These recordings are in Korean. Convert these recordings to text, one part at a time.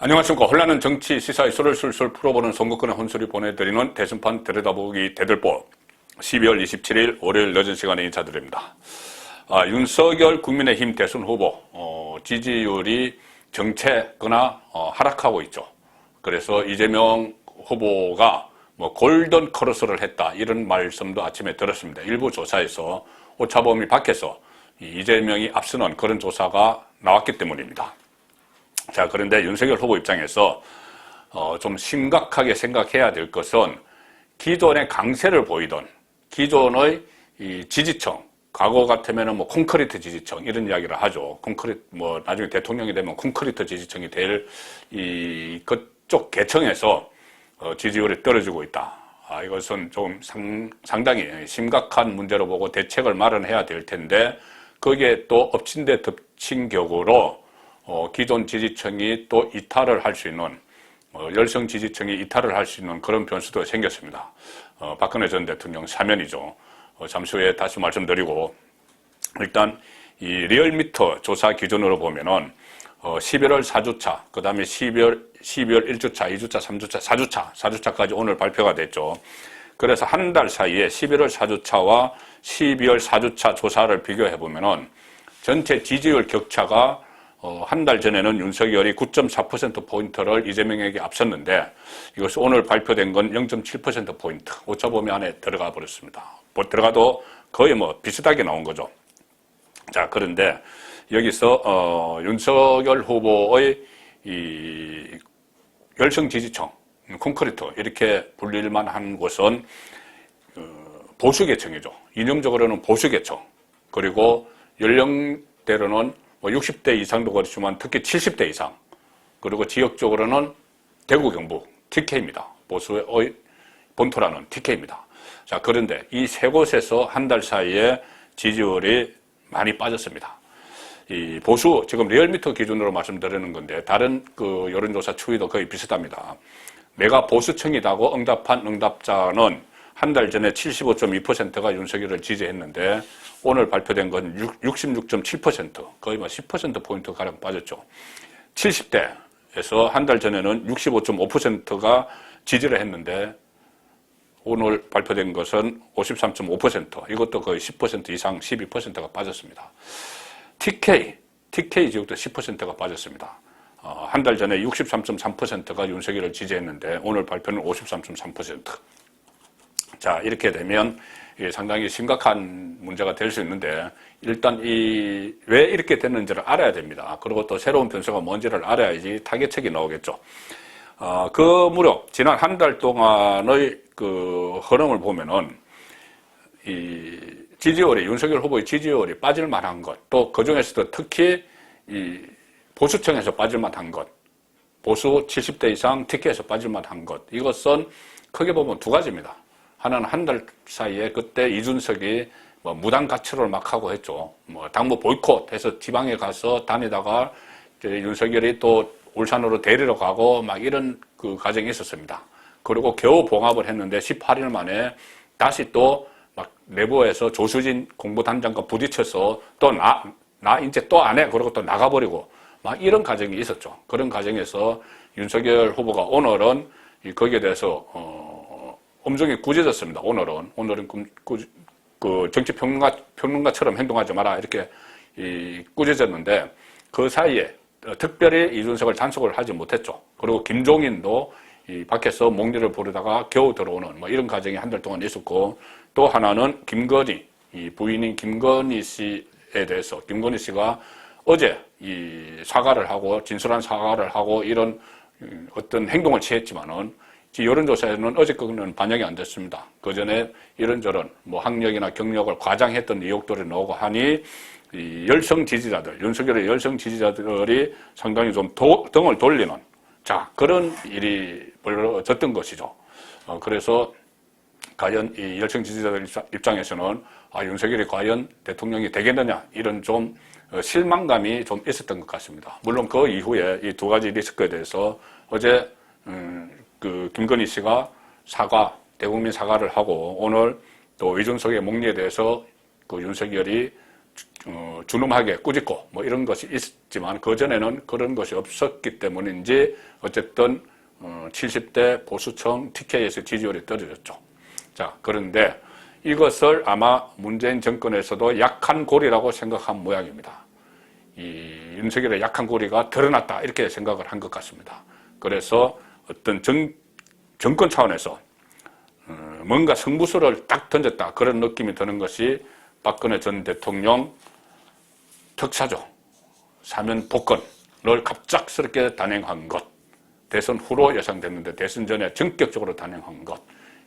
안녕하십니까. 혼란한 정치 시사의 술을 술술 풀어보는 선거권의 혼술이 보내드리는 대선판 들여다보기 대들보 12월 27일 월요일 늦은 시간에 인사드립니다. 아, 윤석열 국민의힘 대선 후보 어, 지지율이 정체거나 어, 하락하고 있죠. 그래서 이재명 후보가 뭐 골든 크로스를 했다 이런 말씀도 아침에 들었습니다. 일부 조사에서 오차범위 밖에서 이 이재명이 앞서는 그런 조사가 나왔기 때문입니다. 자, 그런데 윤석열 후보 입장에서 어, 좀 심각하게 생각해야 될 것은 기존의 강세를 보이던 기존의 이 지지층, 과거 같으면은 뭐 콘크리트 지지층 이런 이야기를 하죠. 콘크리트 뭐 나중에 대통령이 되면 콘크리트 지지층이 될 이 그쪽 계층에서 어, 지지율이 떨어지고 있다. 아, 이것은 좀 상, 상당히 심각한 문제로 보고 대책을 마련해야 될 텐데 거기에 또 엎친 데 덮친 격으로 어, 기존 지지층이 또 이탈을 할 수 있는 어, 열성 지지층이 이탈을 할 수 있는 그런 변수도 생겼습니다. 어, 박근혜 전 대통령 사면이죠. 어, 잠시 후에 다시 말씀드리고 일단 이 리얼미터 조사 기준으로 보면은 어, 11월 4주차, 그 다음에 12월, 12월 1주차, 2주차, 3주차, 4주차, 4주차까지 오늘 발표가 됐죠. 그래서 한 달 사이에 11월 4주차와 12월 4주차 조사를 비교해 보면은 전체 지지율 격차가 어, 한 달 전에는 윤석열이 9.4%포인트를 이재명에게 앞섰는데 이것이 오늘 발표된 건 0.7%포인트, 오차범위 안에 들어가 버렸습니다. 뭐 들어가도 거의 뭐 비슷하게 나온 거죠. 자, 그런데 여기서, 어, 윤석열 후보의 이 열성 지지층, 콘크리트, 이렇게 불릴만 한 곳은 어, 보수계층이죠. 이념적으로는 보수계층. 그리고 연령대로는 뭐 60대 이상도 그렇지만 특히 70대 이상 그리고 지역적으로는 대구 경북 TK입니다. 보수의 본토라는 TK입니다. 자 그런데 이 세 곳에서 한 달 사이에 지지율이 많이 빠졌습니다. 이 보수 지금 리얼미터 기준으로 말씀드리는 건데 다른 그 여론조사 추이도 거의 비슷합니다. 내가 보수층이다고 응답한 응답자는 한 달 전에 75.2%가 윤석열을 지지했는데 오늘 발표된 건 66.7% 거의 뭐 10%포인트 가량 빠졌죠. 70대에서 한 달 전에는 65.5%가 지지를 했는데 오늘 발표된 것은 53.5% 이것도 거의 10% 이상 12%가 빠졌습니다. TK, TK 지역도 10%가 빠졌습니다. 어, 한달 전에 63.3%가 윤석열을 지지했는데 오늘 발표는 53.3%. 자, 이렇게 되면 상당히 심각한 문제가 될 수 있는데 일단 이 왜 이렇게 됐는지를 알아야 됩니다. 그리고 또 새로운 변수가 뭔지를 알아야지 타겟책이 나오겠죠. 어, 그 무렵 지난 한 달 동안의 그 흐름을 보면은 이 지지율이 윤석열 후보의 지지율이 빠질 만한 것, 또 그 중에서도 특히 이 보수층에서 빠질 만한 것, 보수 70대 이상 특혜에서 빠질 만한 것, 이것은 크게 보면 두 가지입니다. 하나는 한 달 사이에 그때 이준석이 뭐 무당 가출을 막 하고 했죠. 뭐 당무 보이콧 해서 지방에 가서 다니다가 윤석열이 또 울산으로 데리러 가고 막 이런 그 과정이 있었습니다. 그리고 겨우 봉합을 했는데 18일 만에 다시 또 막 내부에서 조수진 공보단장과 부딪혀서 또 나, 나 이제 또 안 해. 그러고 또 나가버리고 막 이런 과정이 있었죠. 그런 과정에서 윤석열 후보가 오늘은 거기에 대해서 어, 엄중히 구제졌습니다. 오늘은 오늘은 그, 그, 그 정치 평론가 평론가처럼 행동하지 마라 이렇게 이, 꾸짖었는데 그 사이에 특별히 이준석을 단속을 하지 못했죠. 그리고 김종인도 이 밖에서 목리를 부르다가 겨우 들어오는 뭐 이런 과정이 한 달 동안 있었고 또 하나는 김건희 이 부인인 김건희 씨에 대해서 김건희 씨가 어제 이 사과를 하고 진솔한 사과를 하고 이런 어떤 행동을 취했지만은 여론조사에는 어제 거는 반영이 안 됐습니다. 그 전에 이런저런 뭐 학력이나 경력을 과장했던 의혹들이 나오고 하니 이 열성 지지자들, 윤석열의 열성 지지자들이 상당히 좀 도, 등을 돌리는 자 그런 일이 벌어졌던 것이죠. 어, 그래서 과연 이 열성 지지자들 입장에서는 아, 윤석열이 과연 대통령이 되겠느냐 이런 좀 어, 실망감이 좀 있었던 것 같습니다. 물론 그 이후에 이 두 가지 리스크에 대해서 어제 음, 그 김건희 씨가 사과 대국민 사과를 하고 오늘 또 이준석의 목리에 대해서 그 윤석열이 어, 준엄하게 꾸짖고 뭐 이런 것이 있었지만 그 전에는 그런 것이 없었기 때문인지 어쨌든 어, 70대 보수층 TK에서 지지율이 떨어졌죠. 자, 그런데 이것을 아마 문재인 정권에서도 약한 고리라고 생각한 모양입니다. 이 윤석열의 약한 고리가 드러났다 이렇게 생각을 한 것 같습니다. 그래서 어떤 정, 정권 차원에서 어, 뭔가 승부수를 딱 던졌다 그런 느낌이 드는 것이 박근혜 전 대통령 특사죠. 사면 복권을 갑작스럽게 단행한 것. 대선 후로 예상됐는데 대선 전에 전격적으로 단행한 것.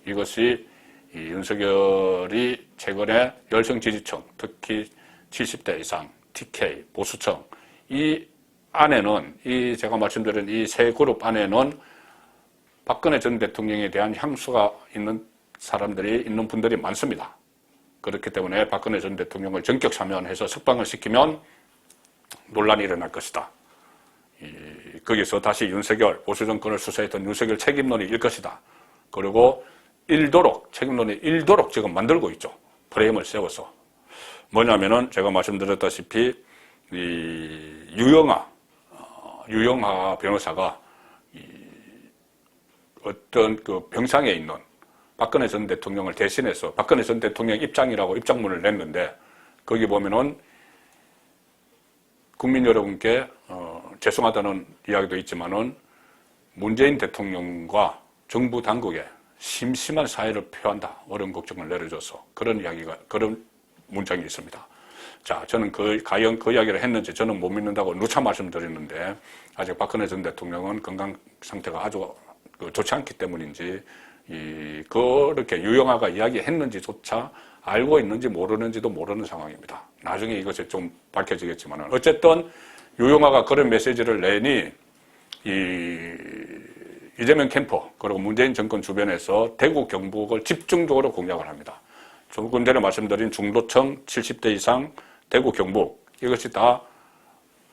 이것이 이 윤석열이 최근에 열성 지지층, 특히 70대 이상, TK, 보수층, 이 안에는, 이 제가 말씀드린 이 세 그룹 안에는 박근혜 전 대통령에 대한 향수가 있는 사람들이 있는 분들이 많습니다. 그렇기 때문에 박근혜 전 대통령을 전격 사면해서 석방을 시키면 논란이 일어날 것이다. 이, 거기서 다시 윤석열, 보수 정권을 수사했던 윤석열 책임론이 일 것이다. 그리고 일도록, 책임론이 일도록 지금 만들고 있죠. 프레임을 세워서. 뭐냐면은 제가 말씀드렸다시피, 이, 유영아, 어, 유영아 변호사가 이, 어떤 그 병상에 있는 박근혜 전 대통령을 대신해서 박근혜 전 대통령 입장이라고 입장문을 냈는데 거기 보면은 국민 여러분께 어, 죄송하다는 이야기도 있지만은 문재인 대통령과 정부 당국에 심심한 사의를 표한다. 어려운 걱정을 내려줘서 그런 이야기가 그런 문장이 있습니다. 자, 저는 그 과연 그 이야기를 했는지 저는 못 믿는다고 누차 말씀드렸는데 아직 박근혜 전 대통령은 건강 상태가 아주 그 좋지 않기 때문인지 이 그렇게 유영아가 이야기했는지조차 알고 있는지 모르는지도 모르는 상황입니다. 나중에 이것이 좀 밝혀지겠지만 어쨌든 유영아가 그런 메시지를 내니 이 이재명 캠퍼 그리고 문재인 정권 주변에서 대구 경북을 집중적으로 공략을 합니다. 조금 전에 말씀드린 중도층 70대 이상 대구 경북 이것이 다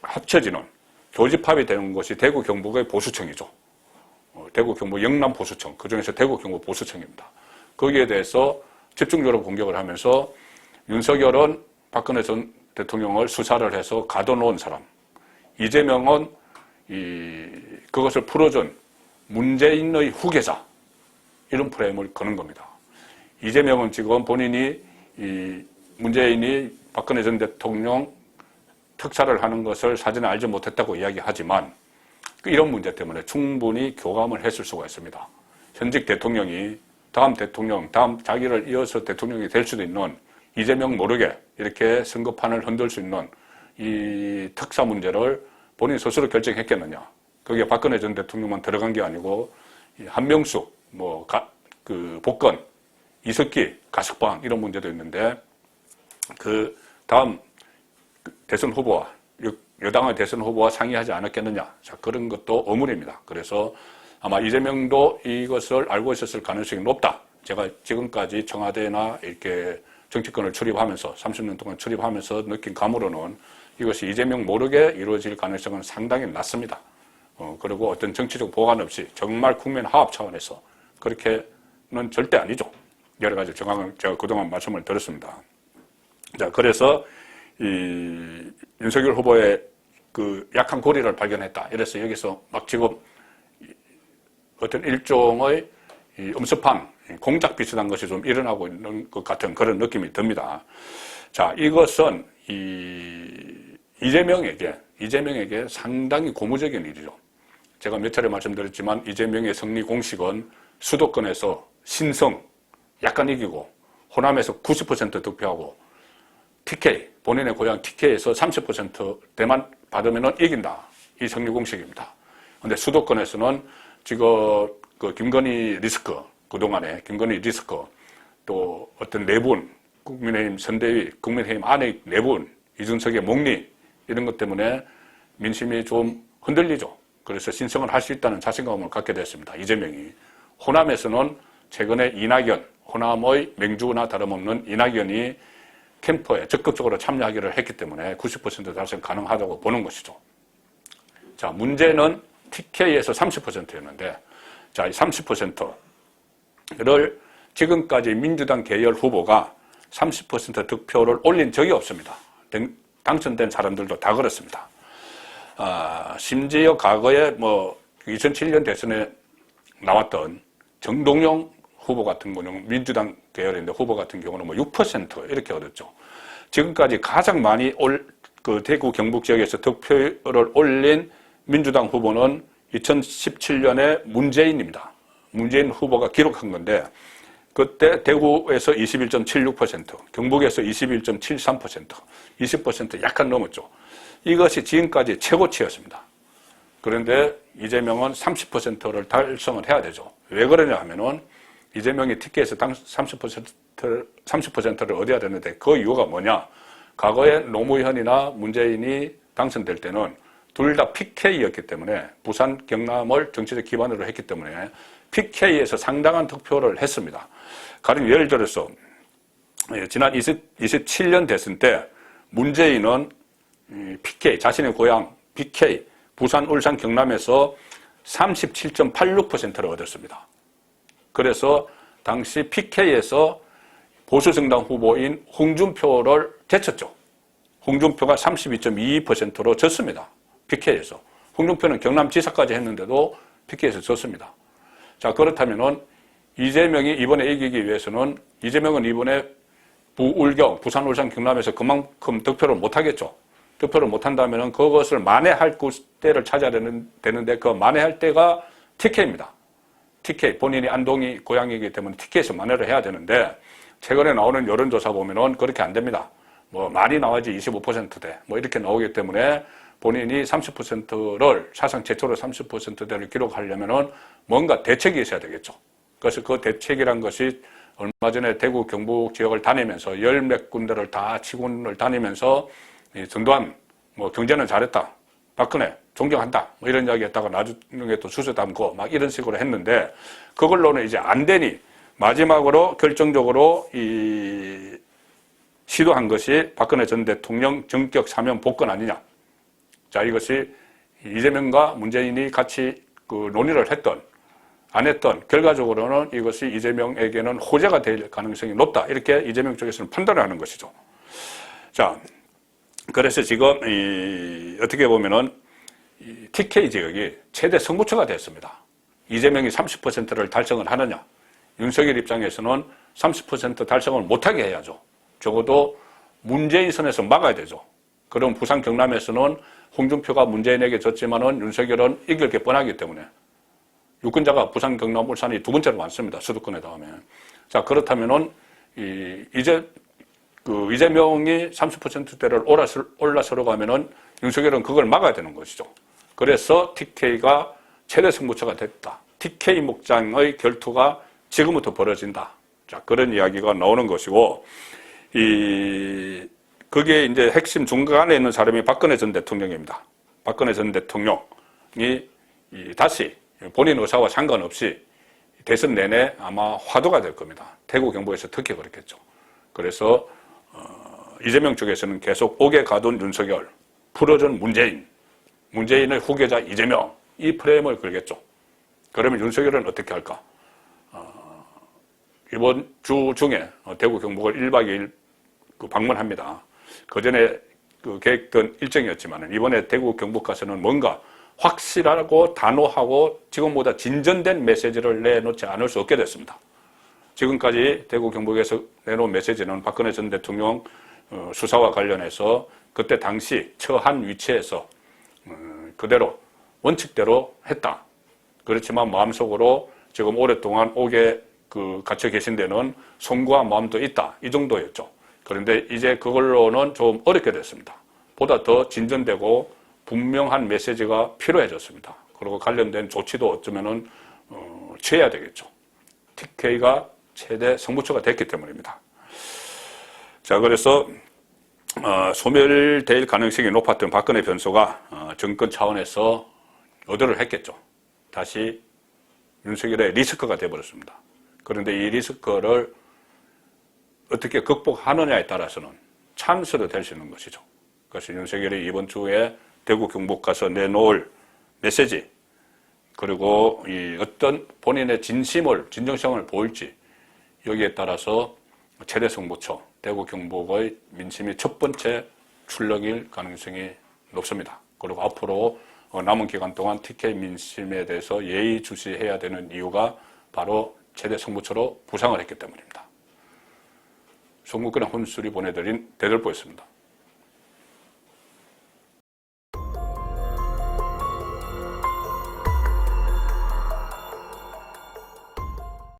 합쳐지는 교집합이 되는 것이 대구 경북의 보수층이죠. 어, 대구 경북 영남 보수층 그중에서 대구 경북 보수층입니다. 거기에 대해서 집중적으로 공격을 하면서 윤석열은 박근혜 전 대통령을 수사를 해서 가둬놓은 사람 이재명은 이 그것을 풀어준 문재인의 후계자 이런 프레임을 거는 겁니다. 이재명은 지금 본인이 이 문재인이 박근혜 전 대통령 특사를 하는 것을 사전에 알지 못했다고 이야기하지만 이런 문제 때문에 충분히 교감을 했을 수가 있습니다. 현직 대통령이 다음 대통령, 다음 자기를 이어서 대통령이 될 수도 있는 이재명 모르게 이렇게 선거판을 흔들 수 있는 이 특사 문제를 본인 스스로 결정했겠느냐. 거기에 박근혜 전 대통령만 들어간 게 아니고 한명숙, 뭐, 가, 그, 복권, 이석기, 가석방 이런 문제도 있는데 그 다음 대선 후보와 여당의 대선 후보와 상의하지 않았겠느냐. 자, 그런 것도 의문입니다. 그래서 아마 이재명도 이것을 알고 있었을 가능성이 높다. 제가 지금까지 청와대나 이렇게 정치권을 출입하면서 30년 동안 출입하면서 느낀 감으로는 이것이 이재명 모르게 이루어질 가능성은 상당히 낮습니다. 어, 그리고 어떤 정치적 보관 없이 정말 국민 화합 차원에서 그렇게는 절대 아니죠. 여러 가지 정황을 제가 그동안 말씀을 드렸습니다. 자, 그래서 이 윤석열 후보의 그 약한 고리를 발견했다. 이래서 여기서 막 지금 어떤 일종의 음습한 공작 비슷한 것이 좀 일어나고 있는 것 같은 그런 느낌이 듭니다. 자, 이것은 이 이재명에게 이재명에게 상당히 고무적인 일이죠. 제가 몇 차례 말씀드렸지만 이재명의 승리 공식은 수도권에서 신성 약간 이기고 호남에서 90% 득표하고 TK 본인의 고향 TK에서 30%대만 받으면 이긴다. 이 승리 공식입니다. 근데 수도권에서는 지금 그 김건희 리스크 그동안에 김건희 리스크 또 어떤 내분 국민의힘 선대위 국민의힘 안에 내분 이준석의 목리 이런 것 때문에 민심이 좀 흔들리죠. 그래서 신성을 할 수 있다는 자신감을 갖게 됐습니다. 이재명이 호남에서는 최근에 이낙연 호남의 맹주나 다름없는 이낙연이 캠프에 적극적으로 참여하기를 했기 때문에 90% 달성 가능하다고 보는 것이죠. 자, 문제는 TK에서 30%였는데, 자, 이 30%를 지금까지 민주당 계열 후보가 30% 득표를 올린 적이 없습니다. 당- 당선된 사람들도 다 그렇습니다. 아, 심지어 과거에 뭐 2007년 대선에 나왔던 정동영 후보 같은 경우는 민주당 계열인데 후보 같은 경우는 뭐 6% 이렇게 얻었죠. 지금까지 가장 많이 올, 그 대구 경북 지역에서 득표를 올린 민주당 후보는 2017년에 문재인입니다. 문재인 후보가 기록한 건데 그때 대구에서 21.76%, 경북에서 21.73%, 20% 약간 넘었죠. 이것이 지금까지 최고치였습니다. 그런데 이재명은 30%를 달성을 해야 되죠. 왜 그러냐 하면은 이재명이 특혜에서 당 30%를, 30%를 얻어야 되는데 그 이유가 뭐냐? 과거에 노무현이나 문재인이 당선될 때는 둘 다 PK였기 때문에 부산, 경남을 정치적 기반으로 했기 때문에 PK에서 상당한 득표를 했습니다. 가령 예를 들어서 예, 지난 20, 27년 대선 때 문재인은 이 PK, 자신의 고향 BK, 부산, 울산, 경남에서 37.86%를 얻었습니다. 그래서 당시 PK에서 보수정당 후보인 홍준표를 제쳤죠. 홍준표가 32.22%로 졌습니다. PK에서. 홍준표는 경남지사까지 했는데도 PK에서 졌습니다. 자, 그렇다면은 이재명이 이번에 이기기 위해서는 이재명은 이번에 부울경, 부산, 울산, 경남에서 그만큼 득표를 못하겠죠. 득표를 못한다면 그것을 만회할 때를 찾아야 되는, 되는데 그 만회할 때가 TK입니다. TK, 본인이 안동이 고향이기 때문에 TK에서 만회를 해야 되는데 최근에 나오는 여론조사 보면은 그렇게 안 됩니다. 뭐 많이 나와야지 25%대 뭐 이렇게 나오기 때문에 본인이 30%를 사상 최초로 30%대를 기록하려면은 뭔가 대책이 있어야 되겠죠. 그래서 그 대책이란 것이 얼마 전에 대구 경북 지역을 다니면서 열 몇 군데를 다 치군을 다니면서 이 전두환 뭐 경제는 잘했다. 박근혜 존경한다. 뭐 이런 이야기 했다가 나중에 또 주소 담고 막 이런 식으로 했는데 그걸로는 이제 안 되니 마지막으로 결정적으로 이 시도한 것이 박근혜 전 대통령 정격 사면 복권 아니냐. 자, 이것이 이재명과 문재인이 같이 그 논의를 했던 안 했던 결과적으로는 이것이 이재명에게는 호재가 될 가능성이 높다. 이렇게 이재명 쪽에서는 판단을 하는 것이죠. 자, 그래서 지금 이 어떻게 보면은 이 TK 지역이 최대 승부처가 됐습니다. 이재명이 30%를 달성을 하느냐. 윤석열 입장에서는 30% 달성을 못하게 해야죠. 적어도 문재인 선에서 막아야 되죠. 그럼 부산 경남에서는 홍준표가 문재인에게 졌지만은 윤석열은 이길 게 뻔하기 때문에 유권자가 부산, 경남, 울산이 두 번째로 많습니다. 수도권에 다음에. 자, 그렇다면은, 이, 이제, 그, 이재명이 30%대를 올라서, 올라서러 가면은 윤석열은 그걸 막아야 되는 것이죠. 그래서 TK가 최대 승부처가 됐다. TK 목장의 결투가 지금부터 벌어진다. 자, 그런 이야기가 나오는 것이고, 이, 그게 이제 핵심 중간에 있는 사람이 박근혜 전 대통령입니다. 박근혜 전 대통령이 이 다시 본인 의사와 상관없이 대선 내내 아마 화두가 될 겁니다. 대구 경북에서 특히 그렇겠죠. 그래서 어, 이재명 쪽에서는 계속 옥에 가둔 윤석열, 풀어준 문재인, 문재인의 후계자 이재명 이 프레임을 걸겠죠. 그러면 윤석열은 어떻게 할까? 어, 이번 주 중에 대구 경북을 1박 2일 그 방문합니다. 그 전에 그 계획된 일정이었지만 이번에 대구 경북 가서는 뭔가 확실하고 단호하고 지금보다 진전된 메시지를 내놓지 않을 수 없게 됐습니다. 지금까지 대구 경북에서 내놓은 메시지는 박근혜 전 대통령 어, 수사와 관련해서 그때 당시 처한 위치에서 어, 그대로 원칙대로 했다. 그렇지만 마음속으로 지금 오랫동안 옥에 그 갇혀 계신 데는 송구한 마음도 있다. 이 정도였죠. 그런데 이제 그걸로는 좀 어렵게 됐습니다. 보다 더 진전되고 분명한 메시지가 필요해졌습니다. 그리고 관련된 조치도 어쩌면은 어, 취해야 되겠죠. TK가 최대 성부처가 됐기 때문입니다. 자, 그래서 어, 소멸될 가능성이 높았던 박근혜 변호가 어, 정권 차원에서 의도를 했겠죠. 다시 윤석열의 리스크가 되어버렸습니다. 그런데 이 리스크를 어떻게 극복하느냐에 따라서는 찬스도 될수 있는 것이죠. 그래서 윤석열이 이번 주에 대구 경북 가서 내놓을 메시지 그리고 이 어떤 본인의 진심을 진정성을 보일지 여기에 따라서 최대 승부처 대구 경북의 민심이 첫 번째 출력일 가능성이 높습니다. 그리고 앞으로 어, 남은 기간 동안 TK 민심에 대해서 예의주시해야 되는 이유가 바로 최대 성부처로 부상을 했기 때문입니다. 송국근의 혼술이 보내드린 대들보였습니다.